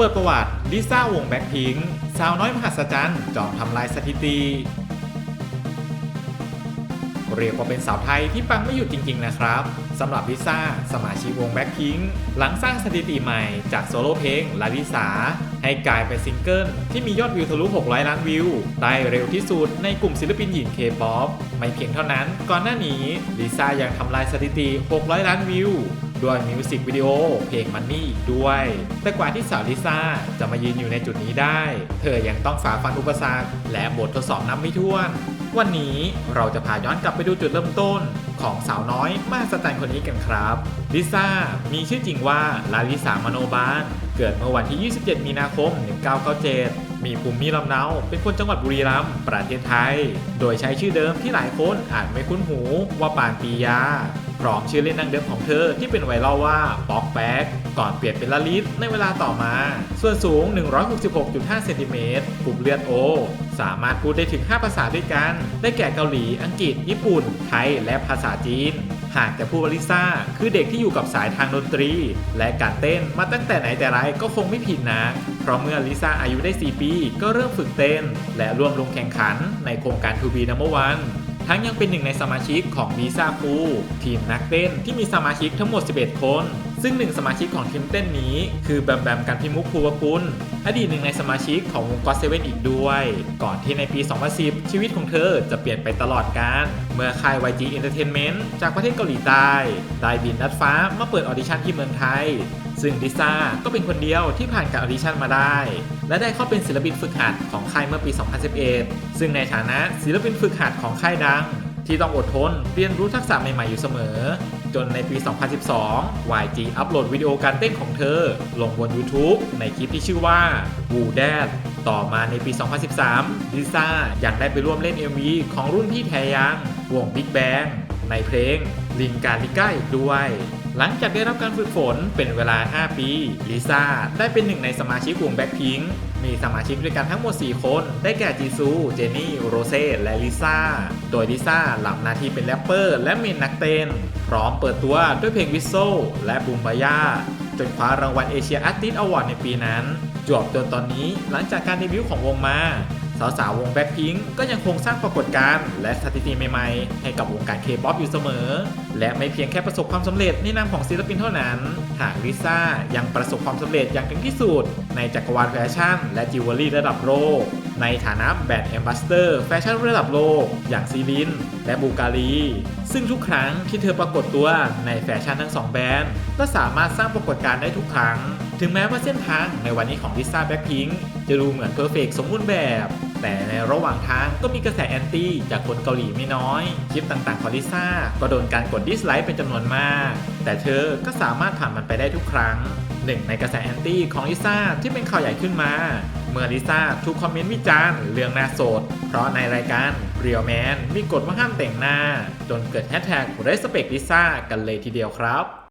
เปิดประวัติลิซ่าวงแบ็คพิงค์สาวน้อยมหัศจรรย์จอมทำลายสถิติ เรียกว่าเป็นสาวไทยที่ปังไม่หยุดจริง ๆ นะครับสำหรับลิซ่าสมาชิกวงแบ็คพิงค์หลังสร้างสถิติใหม่จากโซโล่เพลงลาลิสาให้กลายเป็นซิงเกิลที่มียอดวิวทะลุ 600 ล้านวิว ได้เร็วที่สุดในกลุ่มศิลปินหญิงเคป๊อปไม่เพียงเท่านั้น ก่อนหน้านี้ลิซ่ายังทำลายสถิติ 600 ล้านวิว ด้วยมิวสิกวิดีโอเพลงมันนี่อีกด้วย แต่กว่าที่สาวลิซ่าจะมายืนอยู่ในจุดนี้ได้ เธอยังต้องฝ่าฟันอุปสรรคและบททดสอบนับไม่ถ้วน วันนี้เราจะพาย้อนกลับไปดูจุดเริ่มต้นของสาวน้อยมหัศจรรย์คนนี้กันครับ ลิซ่า มีชื่อจริงว่าลาลิสามโนบาลเกิดเมื่อวันที่ 27 มีนาคม 1997 มีภูมิลำเนา เป็นคนจังหวัดบุรีรัมย์ ประเทศไทย โดยใช้ชื่อเดิมที่หลายคนอาจไม่คุ้นหูว่าปานปียา พร้อมชื่อเล่นดังเดิมของเธอที่เป็นไวรัลว่าป๊อกแป๊กก่อนเปลี่ยนเป็นลลิตในเวลาต่อมา ส่วนสูง 166.5 เซนติเมตรกลุ่มเลือดโอ สามารถพูดได้ถึง 5 ภาษาด้วยกัน ได้แก่เกาหลี อังกฤษ ญี่ปุ่น ไทย และภาษาจีน หากจะพูดว่าลิซ่า คือเด็กที่อยู่กับสายทางดนตรี และการเต้นมาตั้งแต่ไหนแต่ไรก็คงไม่ผิดนะ เพราะเมื่อลิซ่าอายุได้ 4 ปี ก็เริ่มฝึกเต้น และร่วมลงแข่งขันในโครงการ To Be Number One ทั้งยังเป็นหนึ่งในสมาชิกของวีซ่าคูทีมนักเต้นที่มีสมาชิกทั้งหมด 11 คน ซึ่งหนึ่งสมาชิกของทีมเต้นนี้ คือแบมแบมกันพิมุกภูวกุลอดีตหนึ่งในสมาชิกของวงก็เซเว่นอีกด้วย ก่อนที่ในปี 2010 ชีวิตของเธอจะเปลี่ยนไปตลอดกาลเมื่อค่าย YG Entertainment จากประเทศเกาหลีใต้ได้บินนัดฟ้ามาเปิดออดิชั่นที่เมืองไทย ซึ่งลิซ่าก็เป็นคนเดียวที่ผ่านการออดิชั่นมาได้ และได้เข้าเป็นศิลปินฝึกหัดของค่ายเมื่อปี 2011 ซึ่งในฐานะศิลปินฝึกหัดของค่ายดัง ที่ต้องอดทนเรียนรู้ทักษะใหม่ๆอยู่เสมอ จนในปี 2012 YG อัปโหลดวิดีโอการเต้นของเธอ ลงบน YouTube ในคลิปที่ชื่อว่า Woo Dad ต่อมาในปี 2013 ลิซ่ายังได้ไปร่วมเล่น MV ของรุ่นพี่แทยังวง Big Bang ในเพลงลิงการลิก้าอีกด้วยหลังจากได้รับการฝึกฝนเป็นเวลา 5 ปี ลิซ่าได้เป็นหนึ่งในสมาชิกวงแบ็คพิงค์มีสมาชิกด้วยกันทั้งหมด 4 คน ได้แก่จีซู เจนนี่ โรเซ่ และลิซ่า โดยลิซ่าหลับหน้าที่เป็นแรปเปอร์ และเมนนักเต้น พร้อมเปิดตัวด้วยเพลงวิโซและบูมบายาจนคว้ารางวัลเอเชียอาร์ติสต์อวอร์ดในปีนั้น จวบจนตอนนี้หลังจากการเดบิวต์ของวงมา สาวๆวงแบ็คพิงก็ยังคงสร้างปรากฏการณ์และสถิติใหม่ๆ ให้กับวงการเคป๊อปอยู่เสมอ และไม่เพียงแค่ประสบความสำเร็จในนามของศิลปินเท่านั้น หากลิซ่ายังประสบความสำเร็จอย่างถึงที่สุด ในจักรวาลแฟชั่น และจิวเวลรี่ระดับโลก ในฐานะแบรนด์แอมบาสเตอร์แฟชั่นระดับโลก อย่างซีลินและบูการีซึ่งทุกครั้งที่เธอปรากฏตัวในแฟชั่นทั้งสองแบรนด์ก็สามารถสร้างปรากฏการณ์ได้ทุกครั้ง ถึงแม้ว่าเส้นทางในวันนี้ของลิซ่าแบ็คพิงจะดูเหมือนเพอร์เฟกสมบูรณ์แบบ แต่ในระหว่างทางก็มีกระแสแอนตี้จากคนเกาหลีไม่น้อย คลิปต่างๆของลิซ่าก็โดนการกดดิสไลค์เป็นจำนวนมาก แต่เธอก็สามารถผ่านมันไปได้ทุกครั้งหนึ่งในกระแสแอนตี้ของลิซ่าที่เป็นข่าวใหญ่ขึ้นมา เมื่อลิซ่าถูกคอมเมนต์วิจารณ์เรื่องหน้าโสด เพราะในรายการเรียลแมนมีกฎว่าห้ามแต่งหน้า จนเกิดแฮชแท็กเรสเปกลิซ่ากันเลยทีเดียวครับ